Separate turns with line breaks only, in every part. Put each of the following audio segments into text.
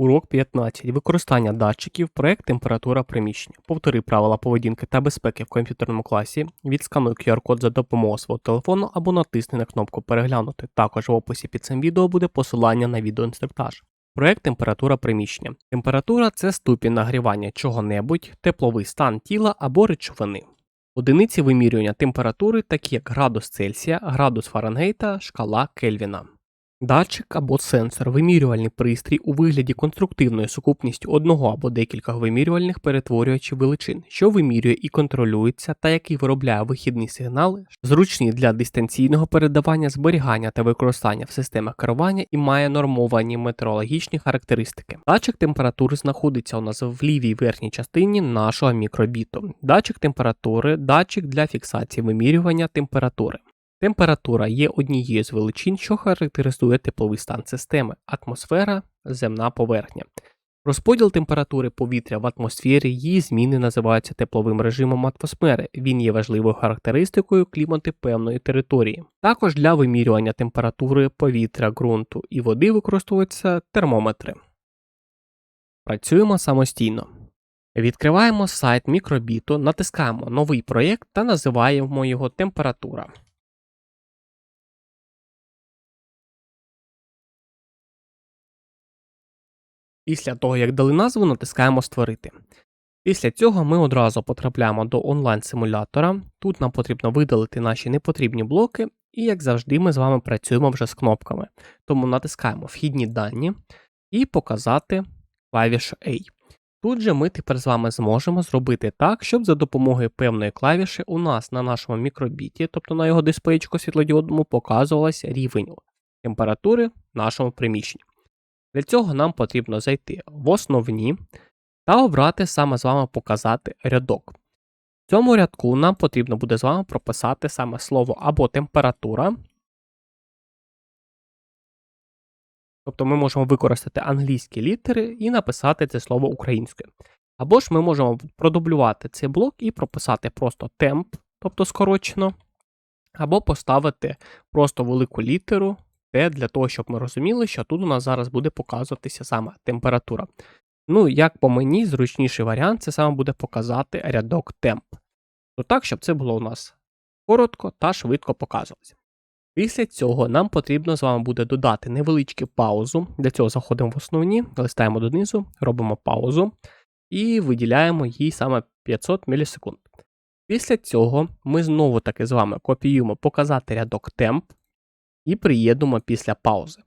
Урок 15. Використання датчиків. Проект температура приміщення. Повтори правила поведінки та безпеки в комп'ютерному класі. Відскануй QR-код за допомогою свого телефону або натисни на кнопку Переглянути. Також в описі під цим відео буде посилання на відеоінструктаж. Проект температура приміщення. Температура це ступінь нагрівання чого-небудь, тепловий стан тіла або речовини. Одиниці вимірювання температури, такі як градус Цельсія, градус Фаренгейта, шкала Кельвіна. Датчик або сенсор вимірювальний пристрій у вигляді конструктивної сукупністю одного або декількох вимірювальних перетворювачів величин, що вимірює і контролюється, та який виробляє вихідні сигнали, зручні для дистанційного передавання, зберігання та використання в системах керування і має нормовані метеорологічні характеристики. Датчик температури знаходиться у нас в лівій верхній частині нашого мікробіту. Датчик температури, датчик для фіксації вимірювання температури. Температура є однією з величин, що характеризує тепловий стан системи, атмосфера, земна поверхня. Розподіл температури повітря в атмосфері, її зміни називаються тепловим режимом атмосфери. Він є важливою характеристикою клімату певної території. Також для вимірювання температури повітря, ґрунту і води використовуються термометри. Працюємо самостійно. Відкриваємо сайт мікробіту, натискаємо новий проєкт та називаємо його температура. Після того, як дали назву, натискаємо Створити. Після цього ми одразу потрапляємо до онлайн-симулятора. Тут нам потрібно видалити наші непотрібні блоки, і, як завжди, ми з вами працюємо вже з кнопками. Тому натискаємо Вхідні дані і показати клавішу A. Тут же ми тепер з вами зможемо зробити так, щоб за допомогою певної клавіші у нас на нашому мікробіті, тобто на його дисплейчику світлодіодному, показувався рівень температури в нашому приміщенні. Для цього нам потрібно зайти в основні та обрати саме з вами показати рядок. В цьому рядку нам потрібно буде з вами прописати саме слово або температура. Тобто ми можемо використати англійські літери і написати це слово українською. Або ж ми можемо продублювати цей блок і прописати просто темп, тобто скорочено, або поставити просто велику літеру Т для того, щоб ми розуміли, що тут у нас зараз буде показуватися саме температура. Ну, як по мені, зручніший варіант це саме буде показати рядок темп. То так, щоб це було у нас коротко та швидко показувалося. Після цього нам потрібно з вами буде додати невеличку паузу. Для цього заходимо в основні, листаємо донизу, робимо паузу і виділяємо їй саме 500 мілісекунд. Після цього ми знову таки з вами копіюємо показати рядок темп і приєднуємо після паузи.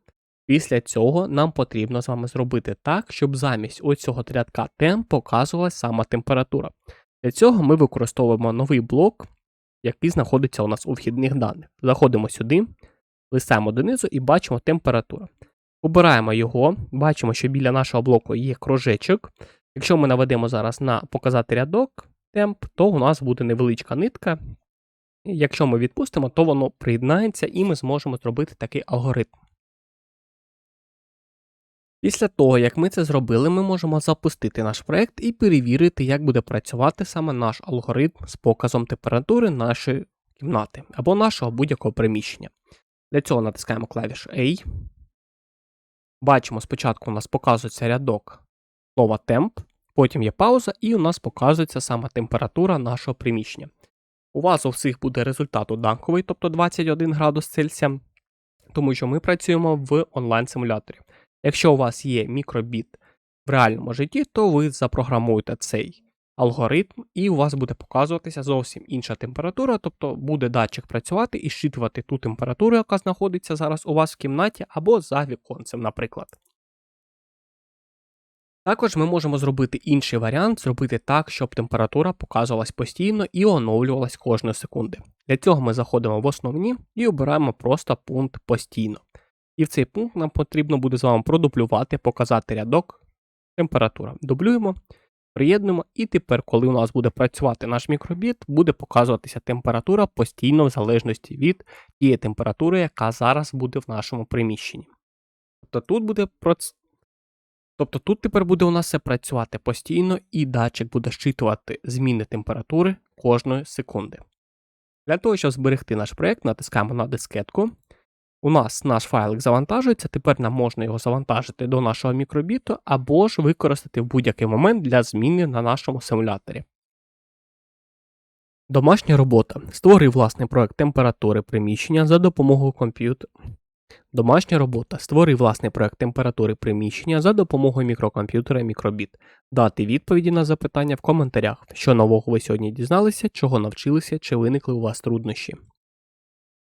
Після цього нам потрібно з вами зробити так, щоб замість оцього рядка темп показувалася сама температура. Для цього ми використовуємо новий блок, який знаходиться у нас у вхідних даних. Заходимо сюди, листаємо донизу і бачимо температуру. Обираємо його, бачимо, що біля нашого блоку є кружечок. Якщо ми наведемо зараз на показати рядок темп, то у нас буде невеличка нитка, Якщо ми відпустимо, то воно приєднається і ми зможемо зробити такий алгоритм. Після того, як ми це зробили, ми можемо запустити наш проект і перевірити, як буде працювати саме наш алгоритм з показом температури нашої кімнати або нашого будь-якого приміщення. Для цього натискаємо клавішу A. Бачимо, спочатку у нас показується рядок слова темп, потім є пауза, і у нас показується саме температура нашого приміщення. У вас у всіх буде результат однаковий, тобто 21 градус Цельсія, тому що ми працюємо в онлайн-симуляторі. Якщо у вас є мікробіт в реальному житті, то ви запрограмуєте цей алгоритм, і у вас буде показуватися зовсім інша температура, тобто буде датчик працювати і щитувати ту температуру, яка знаходиться зараз у вас в кімнаті, або за віконцем, наприклад. Також ми можемо зробити інший варіант, зробити так, щоб температура показувалась постійно і оновлювалась кожної секунди. Для цього ми заходимо в основні і обираємо просто пункт постійно. І в цей пункт нам потрібно буде з вами продублювати, показати рядок температура. Дублюємо, приєднуємо, і тепер, коли у нас буде працювати наш мікробіт, буде показуватися температура постійно в залежності від тієї температури, яка зараз буде в нашому приміщенні. Тобто тут буде Тобто тут тепер буде у нас все працювати постійно, і датчик буде щитувати зміни температури кожної секунди. Для того, щоб зберегти наш проєкт, натискаємо на дискетку, у нас наш файлик завантажується, тепер нам можна його завантажити до нашого мікробіту або ж використати в будь-який момент для зміни на нашому симуляторі. Домашня робота. Створи власний проект температури приміщення за допомогою комп'ютера. Домашня робота. Створи власний проект температури приміщення за допомогою мікрокомп'ютера мікробіт. Дати відповіді на запитання в коментарях, що нового ви сьогодні дізналися, чого навчилися чи виникли у вас труднощі.